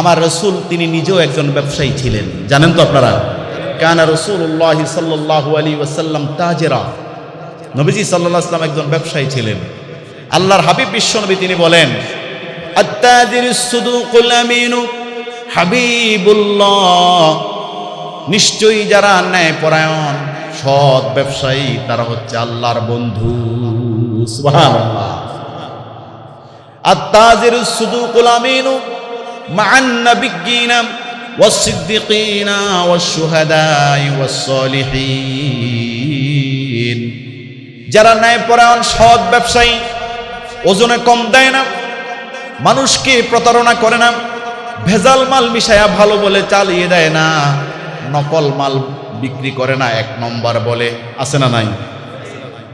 আমার রসুল, তিনি নিজেও একজন ব্যবসায়ী ছিলেন। জানেন তো আপনারা? কানা রসুল্লাহ সাল্লাহ আলী ওসাল্লাম তাজেরা। নবীজি সাল্লাহ আসলাম একজন ব্যবসায়ী ছিলেন। আল্লাহর হাবিব বিশ্বনবী তিনি বলেন হাবিবুল্লাহ। নিশ্চয়ই যারা ন্যায় পরায়ণ সৎ ব্যবসায়ী, তারা হচ্ছে আল্লাহর বন্ধু। আত্মাজির সুদু কুলামিনু مع النبيين والصديقين والشهداء والصالحين যারা ন্যায় পরায়ণ সৎ ব্যবসায়ী ওজনে কম দেয় না মানুষকে প্রতারণা করে না ভেজাল মাল মিশায়া ভালো বলে চালিয়ে দেয় না নকল মাল বিক্রি করে না এক নম্বর বলে আছে না নাই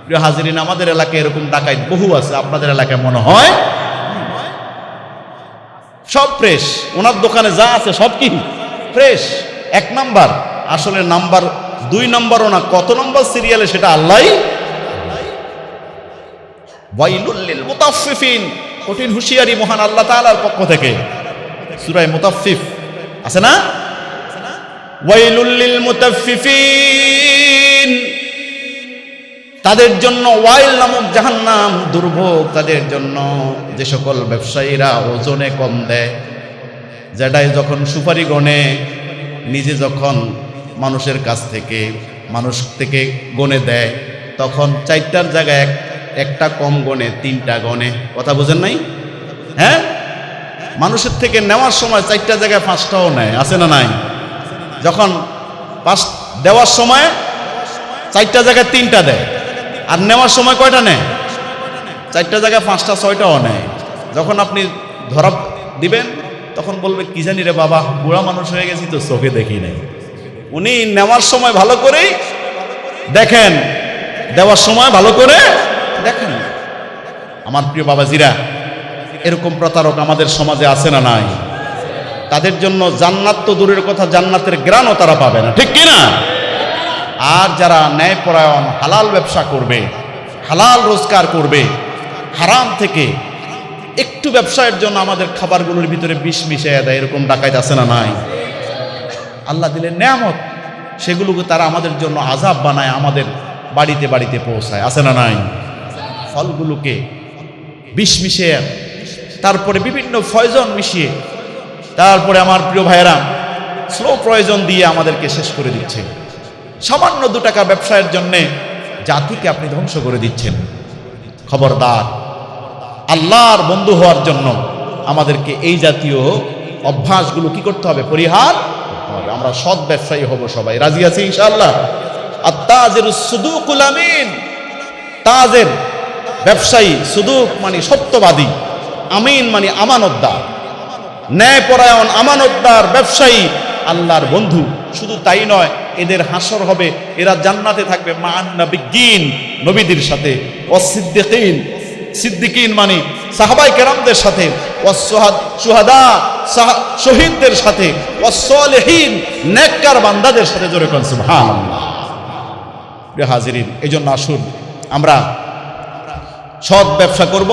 প্রিয় হাজিরিন আমাদের এলাকায় এরকম ডাকাইত বহু আছে আপনাদের এলাকায় মনে হয় সব ফ্রেশ ওনার দোকানে যা আছে সব কি? ফ্রেশ এক নাম্বার। আসলে নাম্বার দুই নাম্বারও না, কত নম্বর সিরিয়ালে সেটা আল্লাহ ওয়াইলুল্লিল মুতাফফিফিন। কঠিন হুঁশিয়ারি মহান আল্লাহ তাআলার পক্ষ থেকে। সূরায়ে মুতাফফিফ। আছে না? ওয়াইলুল্লিল মুতাফফিফিন। তাদের জন্য ওয়াইল নামক জাহান্নাম দুর্ভোগ তাদের জন্য। যে সকল ব্যবসায়ীরা ওজনে কম দেয় যেটাই যখন সুপারি গণে, নিজে যখন মানুষের কাছ থেকে, মানুষ থেকে গনে দেয়, তখন চারটার জায়গায় এক, একটা কম গনে তিনটা গনে কথা বোঝেন নাই? হ্যাঁ? মানুষের থেকে নেওয়ার সময় চারটা জায়গায় পাঁচটাও নেয়, আছে না নাই? যখন পাঁচ, দেওয়ার সময় চারটা জায়গায় তিনটা দেয়। আর নেওয়ার সময় কয়টা নেয়? চারটা জায়গায় পাঁচটা, ছয়টাও নেয়। যখন আপনি ধরা দিবেন, তখন বলবে, কি জানি রে বাবা, বুড়া মানুষ হয়ে গেছি তো চোখে দেখি নাই। উনি নেওয়ার সময় ভালো করেই দেখেন। দেওয়ার সময় ভালো করে দেখেন। আমার প্রিয় বাবাজিরা, এরকম প্রতারক আমাদের সমাজে আছে না নাই? তাদের জন্য জান্নাত তো দূরের কথা, জান্নাতের গ্রানও তারা পাবে না। ঠিক কিনা? আর যারা ন্যায়পরায়ণ হালাল ব্যবসা করবে, হালাল রোজগার করবে, হারাম থেকে একটু ব্যবসায়ের জন্য আমাদের খাবারগুলোর ভিতরে বিষ মিশিয়ে দেয়, এরকম ডাকাইত আছে না নাই? আল্লাহ দিলেন নেয়ামত, সেগুলোকে তারা আমাদের জন্য আজাব বানায়, আমাদের বাড়িতে বাড়িতে পৌঁছায়, আছে না নাই? ফলগুলোকে বিষ মিশিয়ে, তারপরে বিভিন্ন ফয়জন মিশিয়ে, তারপরে আমার প্রিয় ভাইয়েরা, স্লো প্রয়োজন দিয়ে আমাদেরকে শেষ করে দিচ্ছে। সামান্য দু টাকা ব্যবসায়ের জন্যে জাতিকে আপনি ধ্বংস করে দিচ্ছেন। খবরদার, আল্লাহর বন্ধু হওয়ার জন্য আমাদেরকে এই জাতীয় অভ্যাসগুলো কি করতে হবে? পরিহার আমরা সৎ ব্যবসায়ী হব সবাই। রাজি আছি ইনশাআল্লাহ? আর তাজের সুদুকুল আমিন। তাজের ব্যবসায়ী, সুদুক মানে সত্যবাদী, আমিন মানে আমানতদার। ন্যায়পরায়ণ আমানতদার ব্যবসায়ী আল্লাহর বন্ধু। শুধু তাই নয়, এদের হাসর হবে, এরা জান্নাতে থাকবে। মান নবীদের সাথে। অসিদ্দিকিন সিদ্দিকিন মানে সাহাবাই কেরামদের সাথে। শহীদদের সাথে। অসলেহীন নেককার বান্দাদের সাথে জোরে কোন সুবহানাল্লাহ। প্রিয় হাজিরিন এই জন্য আসুন, আমরা সৎ ব্যবসা করব,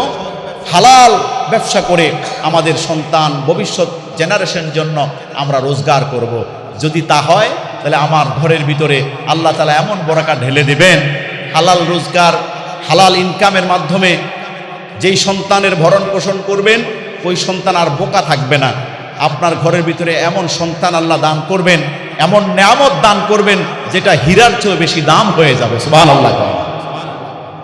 হালাল ব্যবসা করে আমাদের সন্তান ভবিষ্যৎ জেনারেশন জন্য আমরা রোজগার করব। যদি তা হয়, তাহলে আমার ঘরের ভিতরে আল্লাহ তালা এমন বরাকা ঢেলে দেবেন, হালাল রোজগার, হালাল ইনকামের মাধ্যমে যেই সন্তানের ভরণ পোষণ করবেন, ওই সন্তান আর বোকা থাকবে না। আপনার ঘরের ভিতরে এমন সন্তান আল্লাহ দান করবেন, এমন নেয়ামত দান করবেন, যেটা হীরার চেয়েও বেশি দাম হয়ে যাবে। সুবাহ আল্লাহ